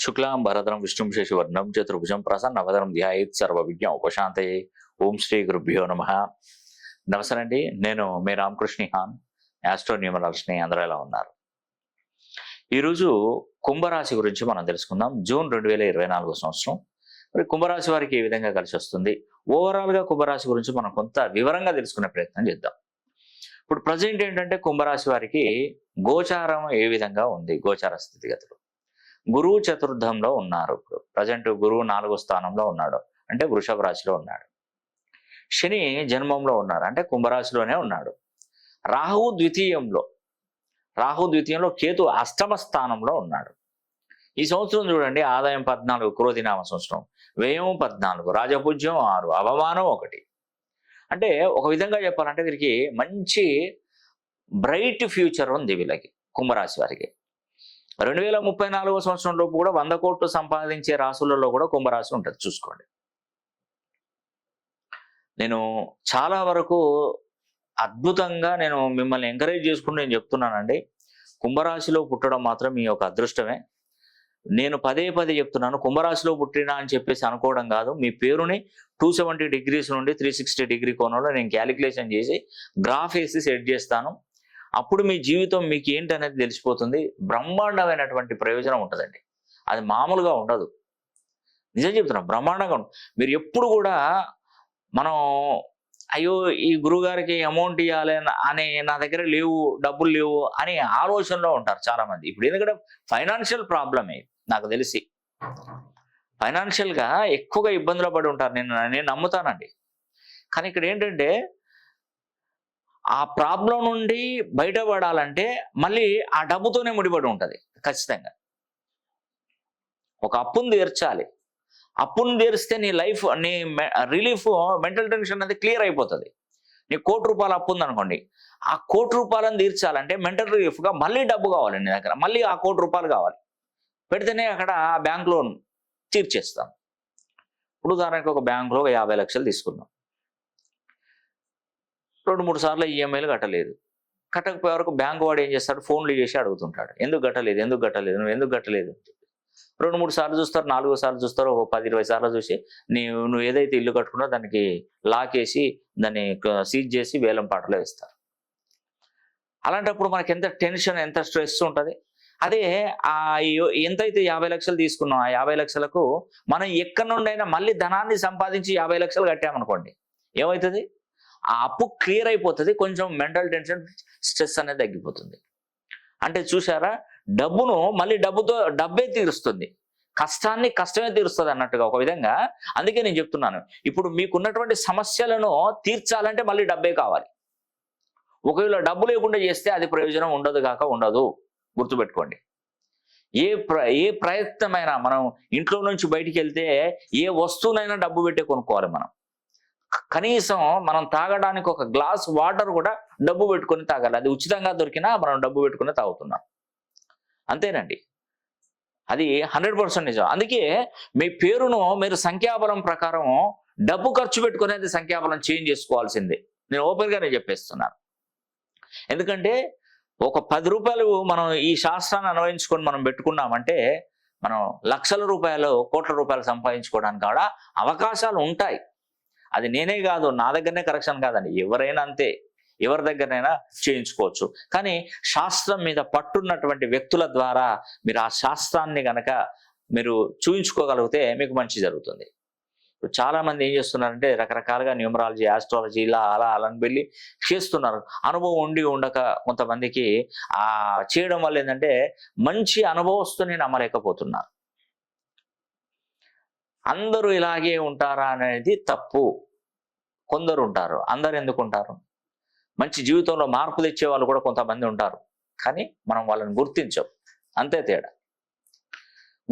శుక్లాం భరద్రం విష్ణుం శశివర్ణం చతుర్భుజం ప్రసన్నవదనం ధ్యాయేత్ సర్వ సర్వవిజ్ఞ ఉపశాంతయే. ఓం శ్రీ గురుభ్యో నమ. నమస్తే అండి నేను మీ రామకృష్ణ హాన్ యాస్ట్రో న్యూమరాలజీని అందరూ ఎలా ఉన్నారు? ఈరోజు కుంభరాశి గురించి మనం తెలుసుకుందాం. జూన్ రెండు వేల ఇరవై నాలుగో సంవత్సరం. మరి కుంభరాశి వారికి ఏ విధంగా కలిసి వస్తుంది? ఓవరాల్గా కుంభరాశి గురించి మనం కొంత వివరంగా తెలుసుకునే ప్రయత్నం చేద్దాం. ఇప్పుడు ప్రజెంట్ ఏంటంటే కుంభరాశి వారికి గోచారం ఏ విధంగా ఉంది? గోచార స్థితిగతులు. గురువు చతుర్థంలో ఉన్నారు. ఇప్పుడు ప్రజెంట్ గురువు నాలుగో స్థానంలో ఉన్నాడు. అంటే వృషభ రాశిలో ఉన్నాడు. శని జన్మంలో ఉన్నాడు. అంటే కుంభరాశిలోనే ఉన్నాడు. రాహువు ద్వితీయంలో రాహు ద్వితీయంలో కేతు అష్టమ స్థానంలో ఉన్నాడు. ఈ సంవత్సరం చూడండి ఆదాయం పద్నాలుగు క్రోధినామ సంవత్సరం. వ్యయం పద్నాలుగు రాజపూజ్యం ఆరు అవమానం ఒకటి. అంటే ఒక విధంగా చెప్పాలంటే వీరికి మంచి బ్రైట్ ఫ్యూచర్ ఉంది వీళ్ళకి కుంభరాశి వారికి. రెండు వేల ముప్పై నాలుగో సంవత్సరంలో కూడా వంద కోట్లు సంపాదించే రాసులలో కూడా కుంభరాశి ఉంటుంది. చూసుకోండి. నేను చాలా వరకు అద్భుతంగా నేను మిమ్మల్ని ఎంకరేజ్ చేసుకుని నేను చెప్తున్నానండి. కుంభరాశిలో పుట్టడం మాత్రం మీ యొక్క అదృష్టమే. నేను పదే పదే చెప్తున్నాను కుంభరాశిలో పుట్టినా అని చెప్పేసి అనుకోవడం కాదు. మీ పేరుని టూ సెవెంటీ డిగ్రీస్ నుండి త్రీ సిక్స్టీ డిగ్రీ కోణంలో నేను క్యాలిక్యులేషన్ చేసి గ్రాఫ్ వేసి సెట్ చేస్తాను. అప్పుడు మీ జీవితం మీకు ఏంటి అనేది తెలిసిపోతుంది. బ్రహ్మాండమైనటువంటి ప్రయోజనం ఉంటుందండి. అది మామూలుగా ఉండదు. నిజం చెప్తున్నా బ్రహ్మాండంగా మీరు ఎప్పుడు కూడా మనం అయ్యో ఈ గురుగారికి అమౌంట్ ఇవ్వాలి అని అనే నా దగ్గర లేవు డబ్బులు లేవు అనే ఆలోచనలో ఉంటారు చాలామంది. ఇప్పుడు ఎందుకంటే ఫైనాన్షియల్ ప్రాబ్లమే నాకు తెలిసి. ఫైనాన్షియల్గా ఎక్కువగా ఇబ్బందులు పడి ఉంటారు. నేను నేను నమ్ముతానండి. కానీ ఇక్కడ ఏంటంటే ఆ ప్రాబ్లం నుండి బయటపడాలంటే మళ్ళీ ఆ డబ్బుతోనే ముడిపడి ఉంటుంది ఖచ్చితంగా. ఒక అప్పును తీర్చాలి. అప్పును తీరిస్తే నీ లైఫ్ నీ రిలీఫ్ మెంటల్ టెన్షన్ అనేది క్లియర్ అయిపోతుంది. నీ కోటి రూపాయలు అప్పు ఉందనుకోండి ఆ కోటి రూపాయలను తీర్చాలంటే మెంటల్ రిలీఫ్గా మళ్ళీ డబ్బు కావాలి నీ దగ్గర మళ్ళీ ఆ కోటి రూపాయలు కావాలి. పెడితేనే అక్కడ ఆ బ్యాంక్ లోన్ తీర్చేస్తాం. ఇప్పుడు ఉదాహరణకి ఒక బ్యాంకులో ఒక యాభై లక్షలు తీసుకున్నాం రెండు మూడు సార్లు ఈఎంఐలు కట్టలేదు. కట్టకపోయే వరకు బ్యాంకు వాడు ఏం చేస్తాడు? ఫోన్లు చేసి అడుగుతుంటాడు. ఎందుకు కట్టలేదు? ఎందుకు కట్టలేదు? నువ్వు ఎందుకు కట్టలేదు? రెండు మూడు సార్లు చూస్తారు నాలుగో సార్లు చూస్తారు ఒక పది ఇరవై సార్లు చూసి నీవు నువ్వు ఏదైతే ఇల్లు కట్టుకున్నా దానికి లాక్ వేసి దాన్ని సీజ్ చేసి వేలం పాటలో వేస్తారు. అలాంటప్పుడు మనకి ఎంత టెన్షన్ ఎంత స్ట్రెస్ ఉంటుంది? అదే ఆ ఎంతైతే యాభై లక్షలు తీసుకున్నాం ఆ యాభై లక్షలకు మనం ఎక్కడి నుండైనా మళ్ళీ ధనాన్ని సంపాదించి యాభై లక్షలు కట్టామనుకోండి ఏమవుతుంది? ఆ అప్పు క్లియర్ అయిపోతుంది కొంచెం మెంటల్ టెన్షన్ స్ట్రెస్ అనేది తగ్గిపోతుంది. అంటే చూసారా డబ్బును మళ్ళీ డబ్బుతో డబ్బే తీరుస్తుంది. కష్టాన్ని కష్టమే తీరుస్తుంది అన్నట్టుగా ఒక విధంగా అందుకే నేను చెప్తున్నాను. ఇప్పుడు మీకున్నటువంటి సమస్యలను తీర్చాలంటే మళ్ళీ డబ్బే కావాలి. ఒకవేళ డబ్బు లేకుండా చేస్తే అది ప్రయోజనం ఉండదు కాక ఉండదు. గుర్తుపెట్టుకోండి. ఏ ప్ర ఏ ప్రయత్నమైనా మనం ఇంట్లో నుంచి బయటికి వెళ్తే ఏ వస్తువునైనా డబ్బు పెట్టే కొనుక్కోవాలి మనం. కనీసం మనం తాగడానికి ఒక గ్లాస్ వాటర్ కూడా డబ్బు పెట్టుకొని తాగాలి. అది ఉచితంగా దొరికినా మనం డబ్బు పెట్టుకుని తాగుతున్నాం. అంతేనండి. అది హండ్రెడ్ పర్సెంట్ నిజం. అందుకే మీ పేరును మీరు సంఖ్యాబలం ప్రకారం డబ్బు ఖర్చు పెట్టుకునేది సంఖ్యాబలం చేంజ్ చేసుకోవాల్సిందే. నేను ఓపెన్గానే చెప్పేస్తున్నాను. ఎందుకంటే ఒక పది రూపాయలు మనం ఈ శాస్త్రాన్ని అన్వయించుకొని మనం పెట్టుకున్నామంటే మనం లక్షల రూపాయలు కోట్ల రూపాయలు సంపాదించుకోవడానికి కూడా అవకాశాలు ఉంటాయి. అది నేనే కాదు నా దగ్గరనే కరెక్షన్ కాదండి. ఎవరైనా అంతే. ఎవరి దగ్గరైనా చేయించుకోవచ్చు. కానీ శాస్త్రం మీద పట్టున్నటువంటి వ్యక్తుల ద్వారా మీరు ఆ శాస్త్రాన్ని గనక మీరు చూయించుకోగలిగితే మీకు మంచి జరుగుతుంది. చాలామంది చాలా మంది ఏం చేస్తున్నారంటే రకరకాలుగా న్యూమరాలజీ ఆస్ట్రాలజీ ఇలా అలా అలా అని వెళ్ళి చేస్తున్నారు. అనుభవం ఉండి ఉండక కొంతమందికి ఆ చేయడం వల్ల ఏంటంటే మంచి అనుభవస్తుని నమ్మలేకపోతున్నారు. అందరూ ఇలాగే ఉంటారా అనేది తప్పు. కొందరు ఉంటారు అందరు ఎందుకు ఉంటారు మంచి జీవితంలో మార్పు తెచ్చే వాళ్ళు కూడా కొంతమంది ఉంటారు. కానీ మనం వాళ్ళని గుర్తించం. అంతే తేడా.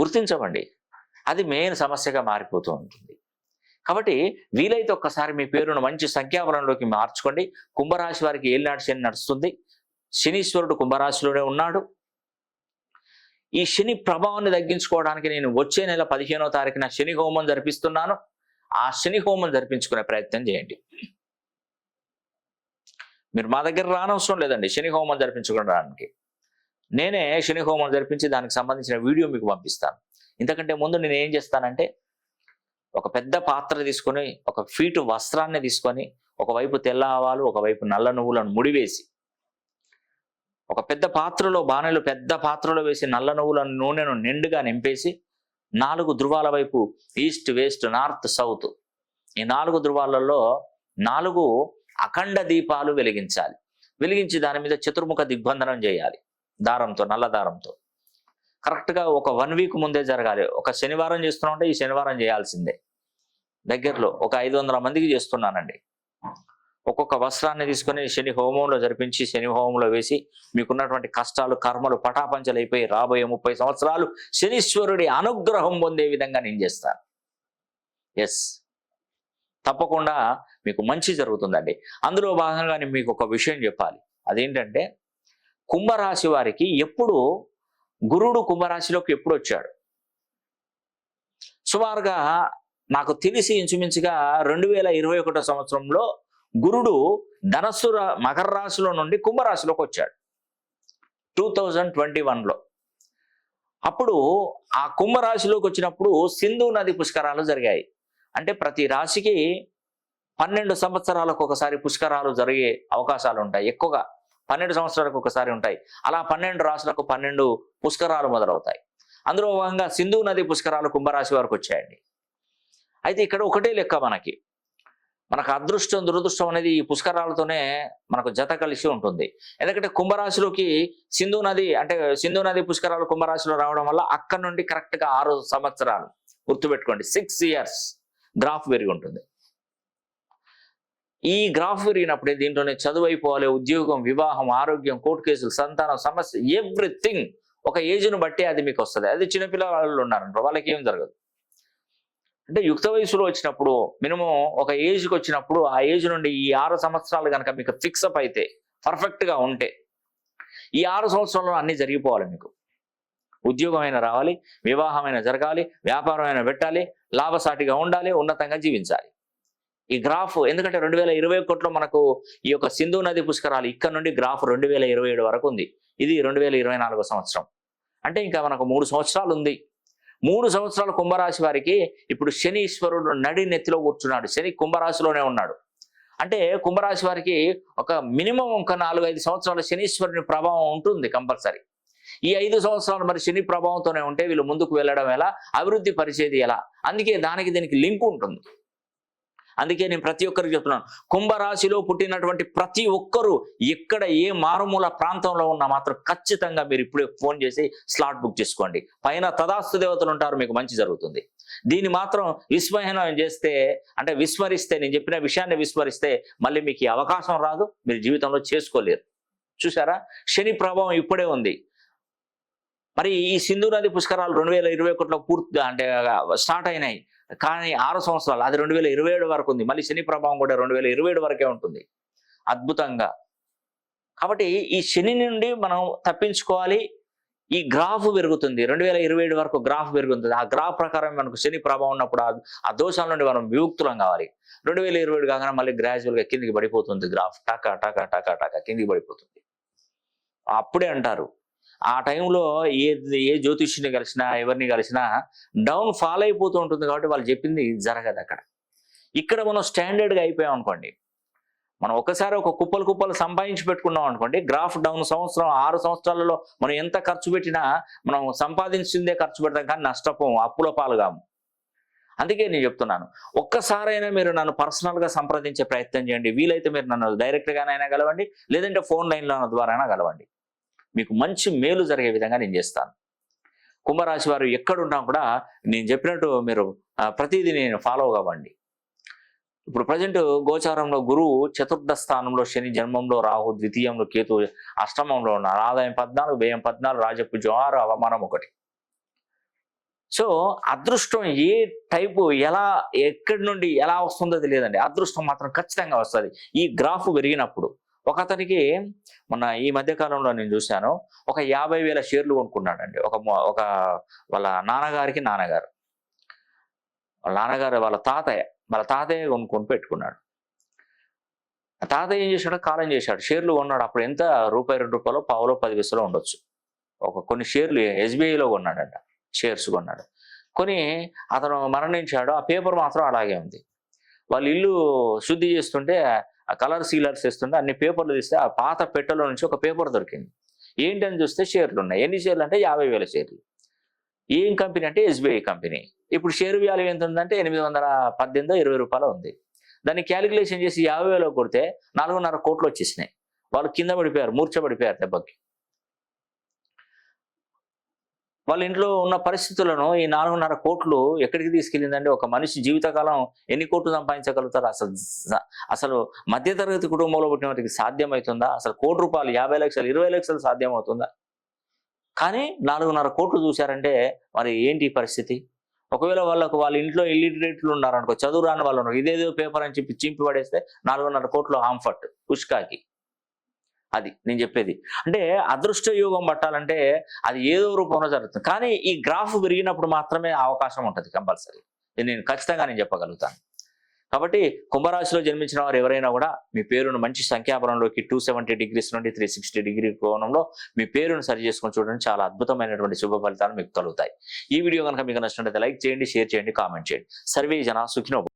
గుర్తించమండి. అది మెయిన్ సమస్యగా మారిపోతూ ఉంటుంది. కాబట్టి వీలైతే ఒక్కసారి మీ పేరును మంచి సంఖ్యాబలంలోకి మార్చుకోండి. కుంభరాశి వారికి ఏలినాటి శని నడుస్తుంది? శనీశ్వరుడు కుంభరాశిలోనే ఉన్నాడు. ఈ శని ప్రభావాన్ని తగ్గించుకోవడానికి నేను వచ్చే నెల పదిహేనో తారీఖున శని హోమం జరిపిస్తున్నాను. ఆ శని హోమం జరిపించుకునే ప్రయత్నం చేయండి. మీరు మా దగ్గర రానవసరం లేదండి. శని హోమం జరిపించుకోవడానికి నేనే శని హోమం జరిపించి దానికి సంబంధించిన వీడియో మీకు పంపిస్తాను. ఇంతకంటే ముందు నేను ఏం చేస్తానంటే ఒక పెద్ద పాత్ర తీసుకొని ఒక ఫీటు వస్త్రాన్ని తీసుకొని ఒకవైపు తెల్ల ఆవాలు ఒకవైపు నల్ల నువ్వులను ముడివేసి ఒక పెద్ద పాత్రలో బాణలు పెద్ద పాత్రలో వేసి నల్ల నువ్వుల నూనెను నిండుగా నింపేసి నాలుగు ధృవాల వైపు ఈస్ట్ వెస్ట్ నార్త్ సౌత్ ఈ నాలుగు ధృవాలలో నాలుగు అఖండ దీపాలు వెలిగించాలి. వెలిగించి దాని మీద చతుర్ముఖ దిగ్బంధనం చేయాలి. దారంతో నల్ల దారంతో. కరెక్ట్గా ఒక వన్ వీక్ ముందే జరగాలి. ఒక శనివారం చేస్తున్నామంటే ఈ శనివారం చేయాల్సిందే. దగ్గరలో ఒక ఐదు వందల మందికి చేస్తున్నానండి. ఒక్కొక్క వస్త్రాన్ని తీసుకొని శని హోమంలో జరిపించి శని హోమంలో వేసి మీకున్నటువంటి కష్టాలు కర్మలు పటాపంచలు అయిపోయి రాబోయే ముప్పై సంవత్సరాలు శనీశ్వరుడి అనుగ్రహం పొందే విధంగా నేను చేస్తాను. ఎస్ తప్పకుండా మీకు మంచి జరుగుతుందండి. అందులో భాగంగా నేను మీకు ఒక విషయం చెప్పాలి. అదేంటంటే కుంభరాశి వారికి ఎప్పుడు గురుడు కుంభరాశిలోకి ఎప్పుడు వచ్చాడు? సుమారుగా నాకు తెలిసి ఇంచుమించుగా రెండు వేల ఇరవై ఒకటో సంవత్సరంలో గురుడు ధనస్సు మకర రాశిలో నుండి కుంభరాశిలోకి వచ్చాడు. టూ థౌజండ్ ట్వంటీ వన్లో అప్పుడు ఆ కుంభరాశిలోకి వచ్చినప్పుడు సింధు నది పుష్కరాలు జరిగాయి. అంటే ప్రతి రాశికి పన్నెండు సంవత్సరాలకు ఒకసారి పుష్కరాలు జరిగే అవకాశాలు ఉంటాయి. ఎక్కువగా పన్నెండు సంవత్సరాలకు ఒకసారి ఉంటాయి. అలా పన్నెండు రాశులకు పన్నెండు పుష్కరాలు మొదలవుతాయి. అందులో భాగంగా సింధు నది పుష్కరాలు కుంభరాశి వరకు వచ్చాయండి. అయితే ఇక్కడ ఒకటే లెక్క మనకి. మనకు అదృష్టం దురదృష్టం అనేది ఈ పుష్కరాలతోనే మనకు జత కలిసి ఉంటుంది. ఎందుకంటే కుంభరాశిలోకి సింధు నది అంటే సింధు నది పుష్కరాలు కుంభరాశిలో రావడం వల్ల అక్కడ నుండి కరెక్ట్గా ఆరు సంవత్సరాలు గుర్తుపెట్టుకోండి. సిక్స్ ఇయర్స్ గ్రాఫ్ పెరిగి ఉంటుంది. ఈ గ్రాఫ్ పెరిగినప్పుడే దీంట్లోనే చదువు అయిపోవాలి ఉద్యోగం వివాహం ఆరోగ్యం కోర్టు కేసులు సంతానం సమస్య ఎవ్రీథింగ్ ఒక ఏజ్ను బట్టి అది మీకు వస్తుంది. అది చిన్నపిల్లలు ఉన్నారంట వాళ్ళకి ఏం జరగదు. అంటే యుక్త వయసులో వచ్చినప్పుడు మినిమం ఒక ఏజ్కి వచ్చినప్పుడు ఆ ఏజ్ నుండి ఈ ఆరు సంవత్సరాలు కనుక మీకు ఫిక్స్ అప్ అయితే పర్ఫెక్ట్గా ఉంటే ఈ ఆరు సంవత్సరంలో అన్నీ జరిగిపోవాలి మీకు. ఉద్యోగమైన రావాలి వివాహమైన జరగాలి వ్యాపారమైన పెట్టాలి లాభసాటిగా ఉండాలి ఉన్నతంగా జీవించాలి. ఈ గ్రాఫ్ ఎందుకంటే రెండు వేల ఇరవై ఒకటిలో మనకు ఈ యొక్క సింధు నది పుష్కరాలు ఇక్కడ నుండి గ్రాఫ్ రెండు వేల ఇరవై ఏడు వరకు ఉంది. ఇది రెండు వేల ఇరవై నాలుగో సంవత్సరం. అంటే ఇంకా మనకు మూడు సంవత్సరాలు ఉంది. మూడు సంవత్సరాల కుంభరాశి వారికి ఇప్పుడు శనీశ్వరుడు నడి నెత్తిలో కూర్చున్నాడు. శని కుంభరాశిలోనే ఉన్నాడు. అంటే కుంభరాశి వారికి ఒక మినిమం ఒక నాలుగు ఐదు సంవత్సరాల శనీశ్వరుని ప్రభావం ఉంటుంది కంపల్సరీ. ఈ ఐదు సంవత్సరాలు మరి శని ప్రభావంతోనే ఉంటే వీళ్ళు ముందుకు వెళ్ళడం ఎలా? అభివృద్ధి పరిచేది ఎలా? అందుకే దానికి దీనికి లింక్ ఉంటుంది. అందుకే నేను ప్రతి ఒక్కరికి చెప్తున్నాను. కుంభరాశిలో పుట్టినటువంటి ప్రతి ఒక్కరూ ఎక్కడ ఏ మారుమూల ప్రాంతంలో ఉన్నా మాత్రం ఖచ్చితంగా మీరు ఇప్పుడే ఫోన్ చేసి స్లాట్ బుక్ చేసుకోండి. పైన తదాస్తు దేవతలు ఉంటారు మీకు మంచి జరుగుతుంది. దీన్ని మాత్రం విస్మహనం చేస్తే అంటే విస్మరిస్తే నేను చెప్పిన విషయాన్ని విస్మరిస్తే మళ్ళీ మీకు ఈ అవకాశం రాదు మీరు జీవితంలో చేసుకోలేరు. చూసారా శని ప్రభావం ఇప్పుడే ఉంది. మరి ఈ సింధు నది పుష్కరాలు రెండు వేల ఇరవై ఒకటిలో పూర్తి అంటే స్టార్ట్ అయినాయి. కానీ ఆరు సంవత్సరాలు అది రెండు వేల ఇరవై ఏడు వరకు ఉంది. మళ్ళీ శని ప్రభావం కూడా రెండు వేల ఇరవై ఏడు వరకే ఉంటుంది. అద్భుతంగా. కాబట్టి ఈ శని నుండి మనం తప్పించుకోవాలి. ఈ గ్రాఫ్ పెరుగుతుంది. రెండు వేల ఇరవై ఏడు వరకు గ్రాఫ్ పెరుగుతుంది. ఆ గ్రాఫ్ ప్రకారం మనకు శని ప్రభావం ఉన్నప్పుడు ఆ- దోషాల నుండి మనం విముక్తులం కావాలి. రెండు వేల ఇరవై ఏడు కాగానే మళ్ళీ గ్రాజువల్గా కిందికి పడిపోతుంది గ్రాఫ్. టకా టకా టకా టకా కిందికి పడిపోతుంది. అప్పుడే అంటారు ఆ టైంలో ఏ ఏ జ్యోతిష్యుని కలిసినా ఎవరిని కలిసినా డౌన్ ఫాల్ అయిపోతూ ఉంటుంది కాబట్టి వాళ్ళు చెప్పింది జరగదు అక్కడ. ఇక్కడ మనం స్టాండర్డ్గా అయిపోయాం అనుకోండి. మనం ఒకసారి ఒక కుప్పలు కుప్పలు సంపాదించి పెట్టుకున్నాం అనుకోండి గ్రాఫ్ డౌన్ సంవత్సరం ఆరు సంవత్సరాలలో మనం ఎంత ఖర్చు పెట్టినా మనం సంపాదించిందే ఖర్చు పెడతాం కానీ నష్టపోము అప్పుల పాలుగాము. అందుకే నేను చెప్తున్నాను ఒక్కసారైనా మీరు నన్ను పర్సనల్గా సంప్రదించే ప్రయత్నం చేయండి. వీలైతే మీరు నన్ను డైరెక్ట్గానైనా కలవండి లేదంటే ఫోన్ లైన్లో ద్వారా కలవండి. మీకు మంచి మేలు జరిగే విధంగా నేను చేస్తాను. కుంభరాశి వారు ఎక్కడున్నా కూడా నేను చెప్పినట్టు మీరు ప్రతిదీ నేను ఫాలో కావండి ఇప్పుడు ప్రజెంట్ గోచారంలో గురువు చతుర్థ స్థానంలో శని జన్మంలో రాహు ద్వితీయంలో కేతు అష్టమంలో ఉన్నారు. ఆదాయం పద్నాలుగు వ్యయం పద్నాలుగు రాజపూజ్యం ఆరు అవమానం ఒకటి. సో అదృష్టం ఏ టైపు ఎలా ఎక్కడి నుండి ఎలా వస్తుందో తెలియదండి. అదృష్టం మాత్రం ఖచ్చితంగా వస్తుంది. ఈ గ్రాఫ్ పెరిగినప్పుడు. ఒక అతనికి మొన్న ఈ మధ్య కాలంలో నేను చూశాను ఒక యాభై వేల షేర్లు కొనుక్కున్నాడండి. ఒక ఒక వాళ్ళ నాన్నగారికి నాన్నగారు. వాళ్ళ నాన్నగారు వాళ్ళ తాతయ్య వాళ్ళ తాతయ్య కొనుక్కొని పెట్టుకున్నాడు. ఆ తాతయ్య ఏం చేశాడు? కాలం చేశాడు. షేర్లు కొన్నాడు. అప్పుడు ఎంత? రూపాయి రెండు రూపాయలు పావులో పది పైసలో ఉండొచ్చు. ఒక కొన్ని షేర్లు ఎస్బీఐలో కొన్నాడంట. షేర్స్ కొన్నాడు. కొని అతను మరణించాడు. ఆ పేపర్ మాత్రం అలాగే ఉంది. వాళ్ళ ఇల్లు శుద్ధి చేస్తుంటే ఆ కలర్ సీలర్స్ ఇస్తుంది అన్ని పేపర్లు తీస్తే ఆ పాత పెట్టెలో నుంచి ఒక పేపర్ దొరికింది. ఏంటని చూస్తే షేర్లు ఉన్నాయి. ఎన్ని షేర్లు అంటే యాభై వేల షేర్లు. ఏం కంపెనీ అంటే ఎస్బీఐ కంపెనీ. ఇప్పుడు షేర్ వ్యాల్యూ ఎంత ఉందంటే ఎనిమిది వందల పద్దెనిమిదో ఇరవై రూపాయలు ఉంది. దాన్ని క్యాలిక్యులేషన్ చేసి యాభై వేలో కొడితే నాలుగున్నర కోట్లు వచ్చేసినాయి. వాళ్ళు కింద పడిపోయారు మూర్చబడిపోయారు దెబ్బకి. వాళ్ళ ఇంట్లో ఉన్న పరిస్థితులను ఈ నాలుగున్నర కోట్లు ఎక్కడికి తీసుకెళ్ళిందంటే ఒక మనిషి జీవితకాలం ఎన్ని కోట్లు సంపాదించగలుగుతారు? అసలు అసలు మధ్యతరగతి కుటుంబంలో పుట్టిన వారికి సాధ్యమవుతుందా అసలు కోటి రూపాయలు యాభై లక్షలు ఇరవై లక్షలు సాధ్యమవుతుందా? కానీ నాలుగున్నర కోట్లు చూశారంటే మరి ఏంటి పరిస్థితి? ఒకవేళ వాళ్ళకు వాళ్ళ ఇంట్లో ఇల్లిటరేట్లు ఉన్నారనుకో చదువు రాని వాళ్ళు ఇదేదో పేపర్ అని చెప్పి చింపి పడేస్తే నాలుగున్నర కోట్లు ఆంఫర్ట్ పుష్కాకి. అది నేను చెప్పేది. అంటే అదృష్ట యోగం పట్టాలంటే అది ఏదో రూపంలో జరుగుతుంది. కానీ ఈ గ్రాఫ్ పెరిగినప్పుడు మాత్రమే అవకాశం ఉంటుంది కంపల్సరీ. నేను ఖచ్చితంగా నేను చెప్పగలుగుతాను. కాబట్టి కుంభరాశిలో జన్మించిన వారు ఎవరైనా కూడా మీ పేరును మంచి సంఖ్యాపరంలోకి టూ సెవెంటీ డిగ్రీస్ నుండి త్రీ సిక్స్టీ డిగ్రీ కోణంలో మీ పేరును సరి చేసుకొని చూడండి. చాలా అద్భుతమైనటువంటి శుభ ఫలితాలు మీకు కలుగుతాయి. ఈ వీడియో కనుక మీకు నచ్చినట్లయితే లైక్ చేయండి షేర్ చేయండి కామెంట్ చేయండి. సర్వే జన సుఖినో